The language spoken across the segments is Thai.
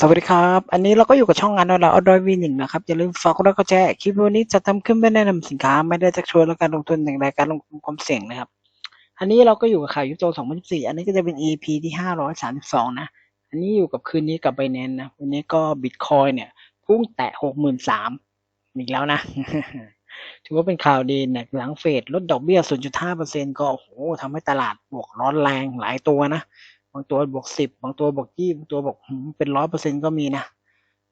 สวัสดีครับ อันนี้เราก็อยู่กับช่องงานเราเอดอยวีหนึ่งนะครับ อย่าลืมฝากกดไลค์กดแชร์คลิปวันนี้จะทำขึ้นเพื่อแนะนำสินค้า ไม่ได้ชักชวนและการลงทุนอย่างใดการลงทุนความเสี่ยงนะครับ อันนี้เราก็อยู่กับข่าวยุโร2014อันนี้ก็จะเป็น EP ที่ 532 นะ อันนี้อยู่กับคืนนี้กับไบแนนนะ วันนี้ก็บิตคอยเนี่ย พุ่งแตะ 63,000อีกแล้วนะ ถือว่าเป็นข่าวดีนะหลังเฟดลดดอกเบี้ย 0.5%ก็โอ้โหทำให้ตลาดบวกร้อนแรงหลายตัวนะางตัวบวกสิบบางตัวบวกยี่บางตัวบวกเป็นร้อยเปอร์เซ็นก็มีนะ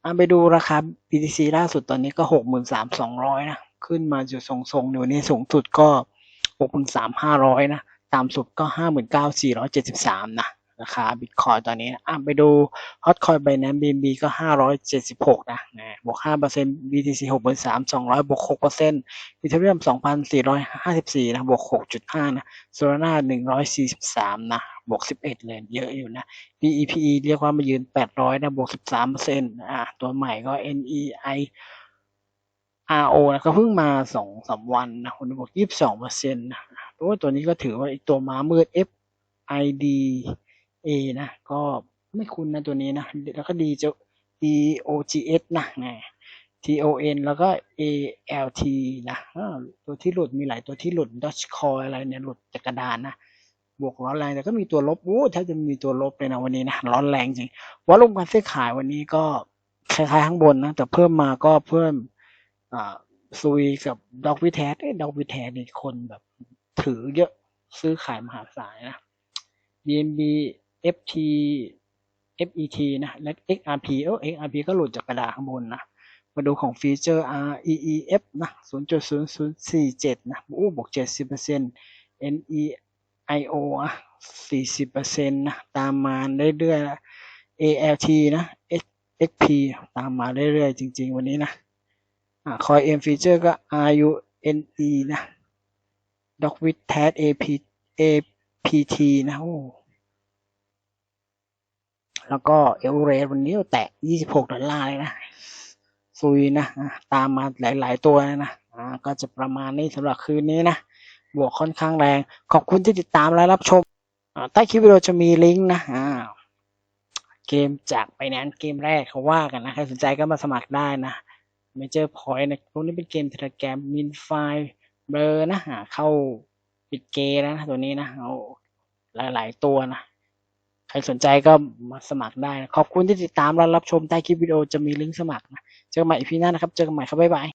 อไปดูราคา BTC ล่าสุดตอนนี้ก็หกหมื่นสามสองร้อยนะ ขึ้นมาอยู่ทรงๆอยู่นี่สูงสุดก็หกหมื่นสามห้าร้อยนะต่ำสุดก็ห้าหมื่นเก้าสี่ร้อยเจ็ดสิบสามนะราคาบิตคอยตอนนี้นะอไปดูฮอตคอยไบแนนบีบีก็ห้าร้อยเจ็ดสิบหกนะนะ บวกห้าเปอร์เซ็นต์ BTC หกหมื่นสามสองร้อยบวกหกเปอร์เซ็นต์อีเทเรียมสองพันสี่ร้อยห้าสิบสี่นะ บวกหกจุดห้านะโซลาร่าหนึ่งร้อยสี่สิบสามนะ บวกสิบเอ็ดเลย เยอะอยู่นะ PEPE เรียกว่ามายืนแปดร้อยนะ บวกสิบสามเปอร์เซ็นต์อ่าตัวใหม่ก็ NEI RO นะก็เพิ่งมาสองสามวันนะคนบวกยี่สิบสองเปอร์เซ็นต์นะเพราะว่าตัวนี้ก็ถือว่าอีกตัวม้ามืด FIDA นะ ก็ไม่คุ้นนะตัวนี้นะ แล้วก็ดีจะ D DOGS นะนะ TON แล้วก็ ALT นะตัวที่หลุดมีหลายตัวที่หลุด d o g e c o i อะไรเนี่ยหลุดจากกระดานนะ บวกร้อนแรงแต่ก็มีตัวลบโอ้แทบจะมีตัวลบเลยนะวันนี้นะร้อนแรงจริงวอลุ่มการซื้อขายวันนี้ก็คล้ายๆข้างบนนะ แต่เพิ่มมาก็เพิ่มอ่าซุยกับดอกวิแทสดอกวิแทสนี่คนแบบถือเยอะซื้อขายมหาศาลนะ BNB FT FET นะและ XRP เออ XRP ก็หลุดจากกระดาษข้างบนนะ มาดูของฟีเจอร์ REEF นะ 0.0047 นะโอ้บวก 70% NEIO อะ40%นะตามมาเรื่อยๆ ALT นะ XP ตามมาเรื่อยๆ จริง ๆ วันนี้นะอ่าคอย M feature ก็ RUNE นะ d o c w i t t a t AP APT นะโอ้ แล้วก็เอลเรวันนี้แตะ 26 ดอลลาร์เลยนะซุยนะ ตามมาหลาย ๆ ตัวนะอ่าก็จะประมาณนี้สำหรับคืนนี้นะ บวกค่อนข้างแรง ขอบคุณที่ติดตามและรับชมอ่าใต้คลิปวิดีโอจะมีลิงก์นะอ่าเกมจากไปนั้นเกมแรกเขาว่ากันนะ ใครสนใจก็มาสมัครได้นะเมเจอร์พอยต์นะพวกนี้เป็นเกมเทเลแกรมมินไฟเบอร์นะหาเข้าปิดเกแล้วนะตัวนี้นะเอาหลาย ๆ ตัวนะ ครสนใจก็มาสมัครได้นะขอบคุณที่ติดตามและรับชมใต้คลิปวิดีโอจะมีลิงก์สมัครนะ เจอกันใหม่อีพีหน้านะครับ เจอกันใหม่ครับ บ๊ายบาย